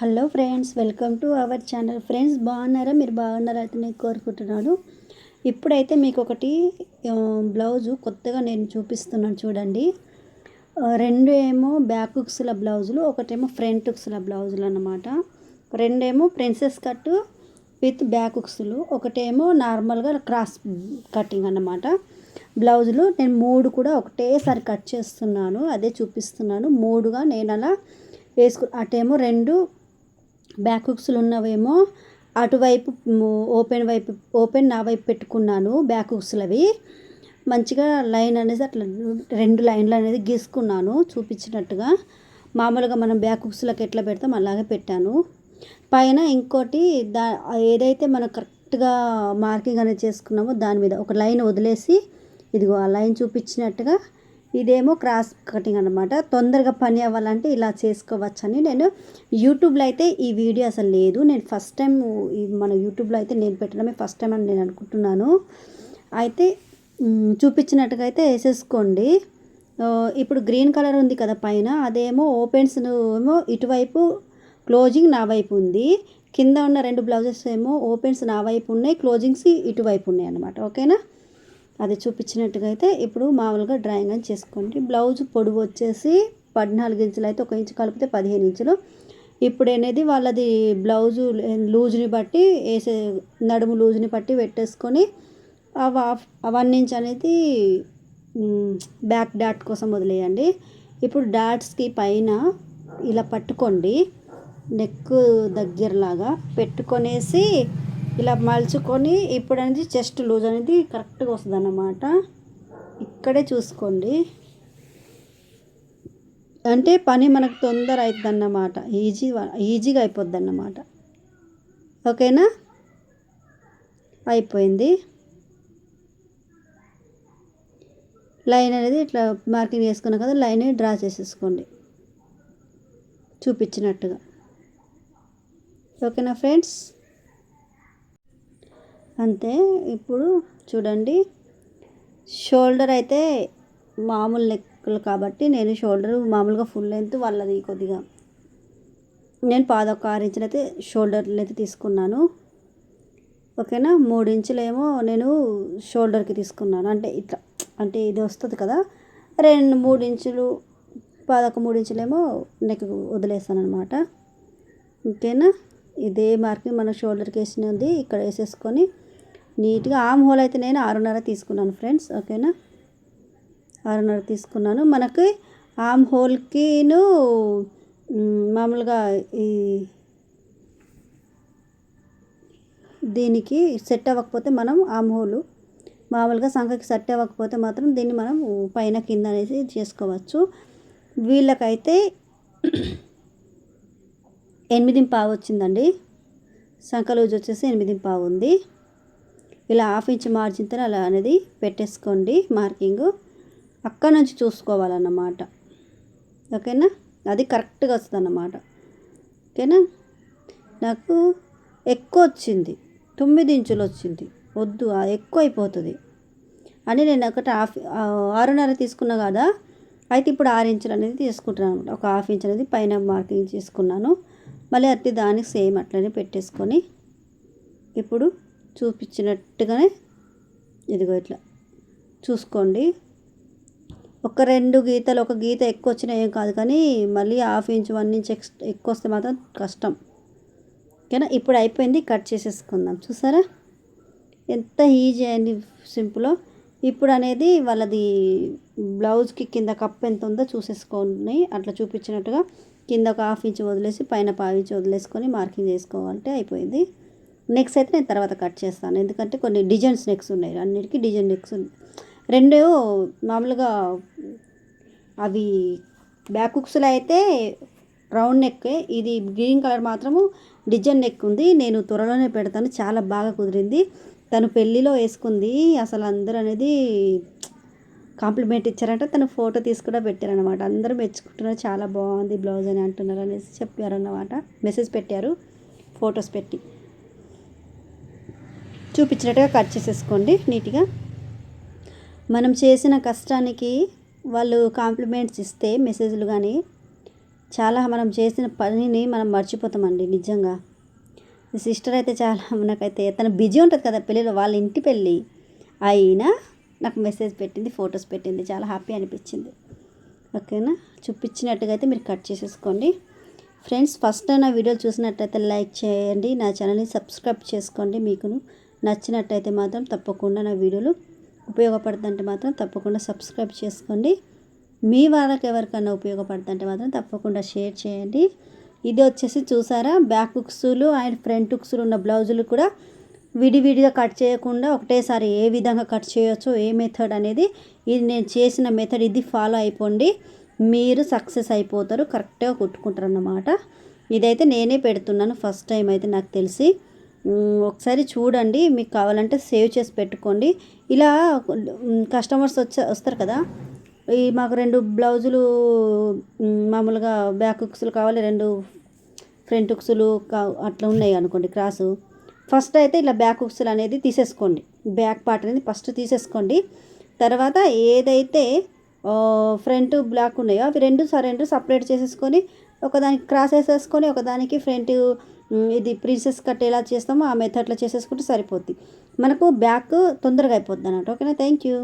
Hello friends welcome to our channel. Friends బాగున్నారా? మీరు బాగున్నారా? అయితే నేను కోరుకుంటున్నాను. ఇప్పుడైతే మీకు ఒకటి బ్లౌజు కొత్తగా నేను చూపిస్తున్నాను చూడండి. రెండు ఏమో బ్యాక్ హుక్స్ల బ్లౌజులు ఒకటేమో ఫ్రంట్ హుక్స్ల బ్లౌజులు అన్నమాట. రెండేమో ప్రిన్సెస్ కట్ విత్ బ్యాక్ హుక్స్లు ఒకటేమో నార్మల్గా క్రాస్ కటింగ్ అన్నమాట. బ్లౌజులు నేను మూడు కూడా ఒకటేసారి కట్ చేస్తున్నాను అదే చూపిస్తున్నాను. మూడుగా నేను అలా వేసుకు అటేమో రెండు బ్యాక్ హుక్స్లు ఉన్నవేమో అటువైపు ఓపెన్ వైపు ఓపెన్ నా వైపు పెట్టుకున్నాను బ్యాక్ హుక్స్లవి. మంచిగా లైన్ అనేది అట్లా రెండు లైన్లు అనేది గీసుకున్నాను చూపించినట్టుగా. మామూలుగా మనం బ్యాక్ హుక్స్లకు ఎట్లా పెడతాం అలాగే పెట్టాను. పైన ఇంకోటి దా ఏదైతే మనం కరెక్ట్గా మార్కింగ్ అనేది చేసుకున్నామో దాని మీద ఒక లైన్ వదిలేసి ఇదిగో ఆ లైన్ చూపించినట్టుగా ఇదేమో క్రాస్ కటింగ్ అనమాట తొందరగా పని అవ్వాలంటే ఇలా చేసుకోవచ్చని నేను యూట్యూబ్లో అయితే ఈ వీడియో అసలు లేదు. నేను ఫస్ట్ టైం మన యూట్యూబ్లో అయితే నేను పెట్టడమే ఫస్ట్ టైం అని నేను అనుకుంటున్నాను. అయితే చూపించినట్టుగా అయితే వేసేసుకోండి. ఇప్పుడు గ్రీన్ కలర్ ఉంది కదా పైన అదేమో ఓపెన్స్ ఏమో ఇటువైపు క్లోజింగ్ నా వైపు ఉంది. కింద ఉన్న రెండు బ్లౌజెస్ ఏమో ఓపెన్స్ నా వైపు ఉన్నాయి క్లోజింగ్స్ ఇటువైపు ఉన్నాయి అన్నమాట. ఓకేనా? అది చూపించినట్టుగా అయితే ఇప్పుడు మామూలుగా డ్రాయింగ్ అని చేసుకోండి. బ్లౌజ్ పొడవు వచ్చేసి పద్నాలుగు ఇంచులు అయితే ఒక ఇంచు కలిపితే పదిహేను ఇంచులు. ఇప్పుడు అనేది వాళ్ళది బ్లౌజు లూజ్ని బట్టి వేసే నడుము లూజ్ని బట్టి పెట్టేసుకొని వన్ ఇంచ్ అనేది బ్యాక్ డాట్ కోసం వదిలేయండి. ఇప్పుడు డాట్స్కి పైన ఇలా పట్టుకోండి. నెక్ దగ్గరలాగా పెట్టుకొనేసి ఇలా మలుచుకొని ఇప్పుడు అనేది చెస్ట్ లూజ్ అనేది కరెక్ట్గా వస్తుంది అన్నమాట ఇక్కడే చూసుకోండి. అంటే పని మనకు తొందర అవుతుంది అన్నమాట ఈజీ ఈజీగా అయిపోద్ది అన్నమాట ఓకేనా? అయిపోయింది. లైన్ అనేది ఇట్లా మార్కింగ్ చేసుకున్నాం కదా లైన్ డ్రా చేసేసుకోండి. చూపించినట్టుగా. ఓకేనా ఫ్రెండ్స్? అంతే ఇప్పుడు చూడండి షోల్డర్ అయితే మామూలు నెక్కులు కాబట్టి నేను షోల్డర్ మామూలుగా ఫుల్ లెంత్ వాళ్ళది కొద్దిగా. నేను పాదొక్క ఆరు ఇంచులు అయితే షోల్డర్ లెంత్ తీసుకున్నాను. ఓకేనా? మూడు ఇంచులేమో నేను షోల్డర్కి తీసుకున్నాను. అంటే ఇట్లా అంటే ఇది వస్తుంది కదా. రెండు మూడు ఇంచులు పదొక మూడు ఇంచులేమో నెక్ వదిలేస్తాను అనమాట ఓకేనా? ఇదే మార్కింగ్ మన షోల్డర్కి వేసినది ఇక్కడ వేసేసుకొని నీట్గా ఆమ్ హోల్ అయితే నేను ఆరున్నర తీసుకున్నాను ఫ్రెండ్స్ ఓకేనా? ఆరున్నర తీసుకున్నాను. మనకి ఆమ్ హోల్కిను మామూలుగా ఈ దీనికి సెట్ అవ్వకపోతే మనం ఆమ్ హోలు మామూలుగా సంఖకి సెట్ అవ్వకపోతే మాత్రం దీన్ని మనం పైన కింద అనేసి చేసుకోవచ్చు. వీళ్ళకైతే ఎనిమిది పావు వచ్చిందండి. సంఖ లూజ్ వచ్చేసి ఎనిమిది పావు ఉంది. ఇలా హాఫ్ ఇంచ్ మార్జిన్తో అలా అనేది పెట్టేసుకోండి మార్కింగ్ అక్కడ నుంచి చూసుకోవాలన్నమాట. ఓకేనా? అది కరెక్ట్గా వస్తుంది అన్నమాట ఓకేనా? నాకు ఎక్కువ వచ్చింది. తొమ్మిది ఇంచులు వచ్చింది. వద్దు ఎక్కువ అయిపోతుంది. అని నేను ఒకటి హాఫ్ ఆరున్నర తీసుకున్నా కదా అయితే ఇప్పుడు ఆరు ఇంచులు అనేది తీసుకుంటున్నాను అనమాట ఒక హాఫ్ ఇంచ్ అనేది పైన మార్కింగ్ చేసుకున్నాను. మళ్ళీ అతి దానికి సేమ్ అట్లనే పెట్టేసుకొని ఇప్పుడు చూపించినట్టుగానే ఇదిగో ఇట్లా. చూసుకోండి. ఒక రెండు గీతలు ఒక గీత ఎక్కువ వచ్చినా ఏం కాదు కానీ మళ్ళీ హాఫ్ ఇంచ్ వన్ ఇంచ్ ఎక్స్ ఎక్కువ వస్తే మాత్రం కష్టం. ఓకేనా? ఇప్పుడు అయిపోయింది. కట్ చేసేసుకుందాం. చూసారా? ఎంత ఈజీ అయింది సింపుల్. ఇప్పుడు అనేది వాళ్ళది బ్లౌజ్కి కింద కప్ ఎంత ఉందో చూసేసుకోండి అట్లా చూపించినట్టుగా కింద ఒక హాఫ్ ఇంచ్ వదిలేసి పైన పావు ఇంచ్ వదిలేసుకొని మార్కింగ్ చేసుకోవాలంటే అయిపోయింది. నెక్స్ అయితే నేను తర్వాత కట్ చేస్తాను. ఎందుకంటే కొన్ని డిజైన్స్ నెక్స్ ఉన్నాయి. అన్నిటికీ డిజైన్ నెక్స్ ఉన్నాయి రెండు మామూలుగా అవి బ్యాక్ హుక్స్లో అయితే రౌండ్ నెక్ ఇది గ్రీన్ కలర్ మాత్రము డిజైన్ నెక్ ఉంది. నేను త్వరలోనే పెడతాను. చాలా బాగా కుదిరింది. తను పెళ్ళిలో వేసుకుంది. అసలు అందరూ అనేది కాంప్లిమెంట్ ఇచ్చారంట. తను ఫోటో తీసి కూడా పెట్టారనమాట అందరూ మెచ్చుకుంటున్నారు. చాలా బాగుంది బ్లౌజ్ అని అంటున్నారు అనేసి చెప్పారన్నమాట. మెసేజ్ పెట్టారు. ఫొటోస్ పెట్టి. చూపించినట్టుగా కట్ చేసేసుకోండి నీట్గా. మనం చేసిన కష్టానికి వాళ్ళు కాంప్లిమెంట్స్ ఇస్తే మెసేజ్లు కానీ చాలా మనం చేసిన పనిని మనం మర్చిపోతామండి నిజంగా. సిస్టర్ అయితే చాలా నాకైతే తను బిజీ ఉంటుంది కదా పెళ్ళిలో వాళ్ళ ఇంటి పెళ్ళి అయినా నాకు మెసేజ్ పెట్టింది ఫొటోస్ పెట్టింది చాలా హ్యాపీ అనిపించింది. ఓకేనా? చూపించినట్టుగా అయితే మీరు కట్ చేసేసుకోండి. ఫ్రెండ్స్ ఫస్ట్ నా వీడియోలు చూసినట్టయితే లైక్ చేయండి నా ఛానల్ని సబ్స్క్రైబ్ చేసుకోండి మీకు నచ్చినట్టయితే మాత్రం తప్పకుండా నా వీడియోలు ఉపయోగపడుతుంటే మాత్రం తప్పకుండా సబ్స్క్రైబ్ చేసుకోండి. మీ వాళ్ళకి ఎవరికైనా ఉపయోగపడుతుంటే మాత్రం తప్పకుండా షేర్ చేయండి. ఇది వచ్చేసి చూసారా? బ్యాక్ హుక్స్లు అండ్ ఫ్రంట్ హుక్స్లు ఉన్న బ్లౌజులు కూడా విడివిడిగా కట్ చేయకుండా ఒకటేసారి ఏ విధంగా కట్ చేయొచ్చో ఏ మెథడ్ అనేది ఇది నేను చేసిన మెథడ్ ఇది ఫాలో అయిపోండి. మీరు సక్సెస్ అయిపోతారు కరెక్ట్గా కుట్టుకుంటారు అన్నమాట ఇదైతే నేనే పెడుతున్నాను ఫస్ట్ టైం అయితే నాకు తెలిసి. ఒకసారి చూడండి మీకు కావాలంటే సేవ్ చేసి పెట్టుకోండి. ఇలా కస్టమర్స్ వచ్చే వస్తారు కదా? ఈ మాకు రెండు బ్లౌజులు మామూలుగా బ్యాక్ హుక్స్లు కావాలి రెండు ఫ్రంట్ హుక్స్లు కా అట్లా ఉన్నాయి అనుకోండి క్రాసు. ఫస్ట్ అయితే ఇలా బ్యాక్ హుక్స్లు అనేది తీసేసుకోండి. బ్యాక్ పార్ట్ అనేది ఫస్ట్ తీసేసుకోండి. తర్వాత ఏదైతే ఫ్రంట్ బ్లాక్ ఉన్నాయో? అవి రెండు స రెండు సపరేట్ చేసేసుకొని ఒకదానికి క్రాస్ వేసేసుకొని ఒకదానికి ఫ్రంట్ ఇది ప్రిన్సెస్ కట్ ఎలా చేస్తామో ఆ మెథడ్లో చేసేసుకుంటే సరిపోద్ది. మనకు బ్యాక్ తొందరగా అయిపోద్ది అన్నట్టు ఓకేనా? Thank you.